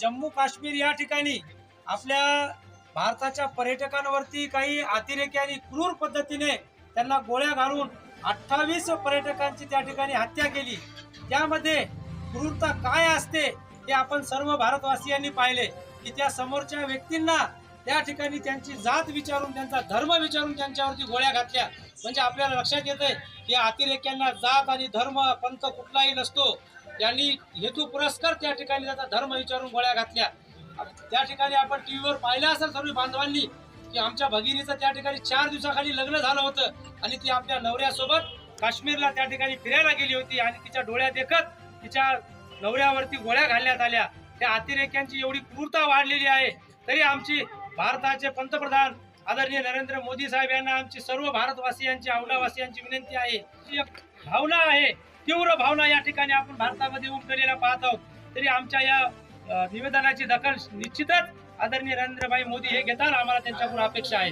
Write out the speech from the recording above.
जम्मू काश्मीर या ठिकाणी आपल्या भारताच्या पर्यटकांवरती काही अतिरेक्यांनी क्रूर पद्धतीने त्यांना गोळ्या घालून अठ्ठावीस पर्यटकांची त्या ठिकाणी हत्या केली. त्यामध्ये क्रूरता काय असते हे आपण सर्व भारतवासियांनी पाहिले. की त्या समोरच्या व्यक्तींना त्या ठिकाणी त्यांची जात विचारून त्यांचा धर्म विचारून त्यांच्यावरती गोळ्या घातल्या. म्हणजे आपल्याला लक्षात येतंय की अतिरेक्यांना जात आणि धर्म पंथ कुठलाही नसतो. त्यांनी हेतू पुरस्कार त्या ठिकाणी त्याचा धर्म विचारून गोळ्या घातल्या. त्या ठिकाणी आपण टी व्हीवर पाहिलं असेल सर्व बांधवांनी की आमच्या भगिनीचं त्या ठिकाणी चार दिवसाखाली लग्न झालं होतं आणि ती आपल्या नवऱ्यासोबत काश्मीरला त्या ठिकाणी फिरायला गेली होती आणि तिच्या डोळ्या देखत तिच्या नवऱ्यावरती गोळ्या घालण्यात आल्या. त्या अतिरेक्यांची एवढी क्रूरता वाढलेली आहे. तरी आमची भारताचे पंतप्रधान आदरणीय नरेंद्र मोदी साहेब यांना आमची सर्व भारतवासियांची औंढावासियांची विनंती आहे. एक भावना आहे तीव्र भावना या ठिकाणी आपण भारतामध्ये उमटलेल्या पाहत आहोत. तरी आमच्या या निवेदनाची दखल निश्चितच आदरणीय नरेंद्रभाई मोदी हे घेताना आम्हाला त्यांच्याकडून अपेक्षा आहे.